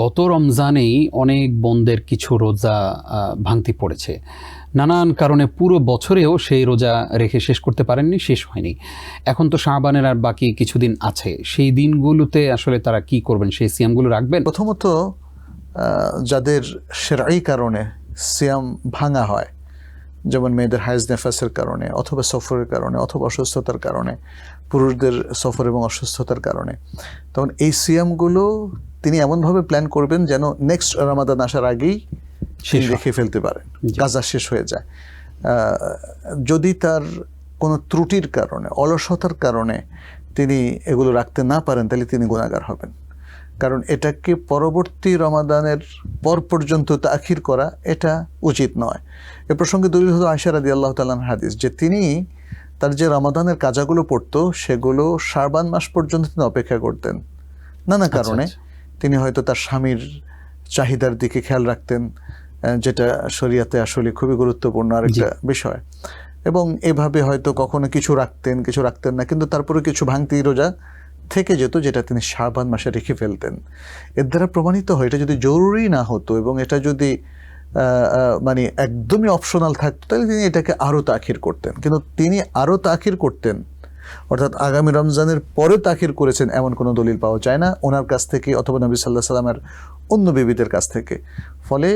গত রমজানেই অনেক বোনদের কিছু রোজা ভাঙতি পড়েছে। নানান কারণে পুরো বছরেও সেই রোজা রেখে শেষ করতে পারেননি, শেষ হয়নি। এখন তো শাহবানের আর বাকি কিছুদিন আছে। সেই দিনগুলোতে আসলে তারা কি করবেন, সেই সিয়ামগুলো রাখবেন? প্রথমত যাদের সেরাই কারণে সিয়াম ভাঙা হয়, যেমন মেয়েদের হাইজ নেফাসের কারণে অথবা সফরের কারণে অথবা অসুস্থতার কারণে, পুরুষদের সফর এবং অসুস্থতার কারণে, তখন এই সিয়ামগুলো তিনি এমনভাবে প্ল্যান করবেন যেন নেক্সট রামাদান আসার আগেই তিনি রেখে ফেলতে পারেন জি। কাজা শেষ হয়ে যায়। যদি তার কোনো ত্রুটির কারণে অলসতার কারণে তিনি এগুলো রাখতে না পারেন তাহলে তিনি গুণাগার হবেন। কারণ এটাকে পরবর্তী রমাদানের পর পর্যন্ত তাখির করা এটা উচিত নয়। এ প্রসঙ্গে দলিল হলো আয়সা রাদি আল্লাহ তালান হাদিস যে তিনি তার যে রমাদানের কাজাগুলো পড়তো সেগুলো শারবান মাস পর্যন্ত তিনি অপেক্ষা করতেন। নানা কারণে আচ্ছা। তিনি হয়তো তার স্বামীর চাহিদার দিকে খেয়াল রাখতেন যেটা শরিয়াতে আসলে খুবই গুরুত্বপূর্ণ আরেকটা বিষয়। এবং এভাবে হয়তো কখনো কিছু রাখতেন কিছু রাখতেন না কিন্তু তারপরে কিছু ভাঙতি রোজা থেকে যেত যেটা তিনি শাবান মাসে রেখে ফেলতেন। এর দ্বারা প্রমাণিত হয় এটা যদি জরুরি না হতো এবং এটা যদি মানে একদমই অপশনাল থাকতো তাহলে তিনি এটাকে আরও তাখির করতেন। কিন্তু তিনি আরও তাখির করতেন অর্থাৎ আগামী রমজানের পরে তাখির করেছেন এমন কোনো দলিল পাওয়া যায় না ওনার কাছ থেকে অথবা নবী সাল্লাহ সাল্লামের অন্য বিবিদের কাছ থেকে। ফলে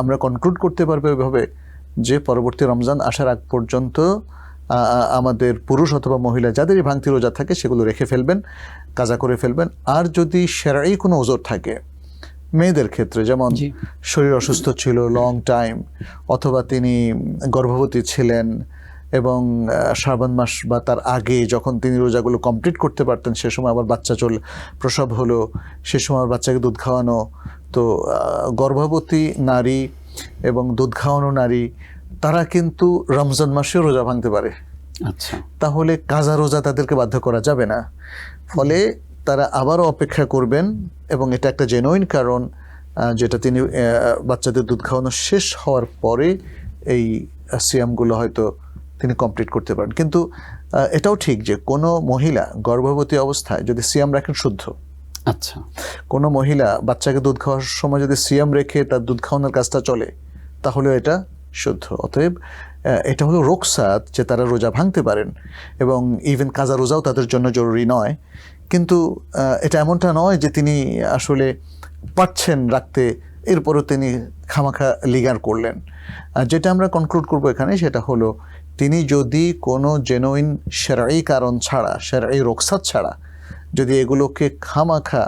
আমরা কনক্লুড করতে পারব এভাবে যে পরবর্তী রমজান আসার আগ পর্যন্ত আমাদের পুরুষ অথবা মহিলা যাদেরই ভাঙতি রোজা থাকে সেগুলো রেখে ফেলবেন কাজা করে ফেলবেন। আর যদি সেরাই কোনো ওজোর থাকে মেয়েদের ক্ষেত্রে যেমন শরীর অসুস্থ ছিল লং টাইম অথবা তিনি গর্ভবতী ছিলেন এবং শ্রাবণ মাস বা তার আগে যখন তিনি রোজাগুলো কমপ্লিট করতে পারতেন সে সময় আবার বাচ্চা চল প্রসব হলো সে সময় আবার বাচ্চাকে দুধ খাওয়ানো। তো গর্ভবতী নারী এবং দুধ খাওয়ানো নারী তারা কিন্তু রমজান মাসেও রোজা ভাঙতে পারে। আচ্ছা। তাহলে কাজা রোজা তাদেরকে বাধ্য করা যাবে না। ফলে তারা আবারও অপেক্ষা করবেন এবং এটা একটা জেনুইন কারণ যেটা তিনি বাচ্চাদের দুধ খাওয়ানো শেষ হওয়ার পরে এই সিয়ামগুলো হয়তো তিনি কমপ্লিট করতে পারেন। কিন্তু এটাও ঠিক যে কোনো মহিলা গর্ভবতী অবস্থায় যদি সিয়াম রাখেন শুদ্ধ। আচ্ছা। কোনো মহিলা বাচ্চাকে দুধ খাওয়ার সময় যদি সিয়াম রেখে তার দুধ খাওয়ানোর কাজটা চলে তাহলে এটা শুদ্ধ। অতএব এটা হলো রোকসাত যে তারা রোজা ভাঙতে পারেন এবং ইভেন কাজা রোজাও তাদের জন্য জরুরি নয়। কিন্তু এটা এমনটা নয় যে তিনি আসলে পারছেন রাখতে এরপরও তিনি খামাখা লিগার করলেন। আর যেটা আমরা কনক্লুড করব এখানে সেটা হলো তিনি যদি কোনো জেনুইন সেরাই কারণ ছাড়া সেরাই রোকসাত ছাড়া যদি এগুলোকে খামাখা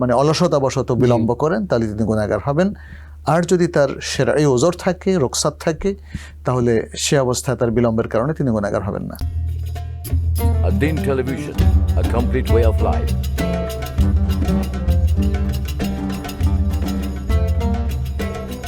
মানে অলসতাবশত বিলম্ব করেন তাহলে তিনি গুণাগার হবেন। আর যদি তার সেরা এই ওজোর থাকে রোকসাত থাকে তাহলে সে অবস্থায় তার বিলম্বের কারণে তিনি গুণাগার হবেন না। A Din Television, a complete way of life.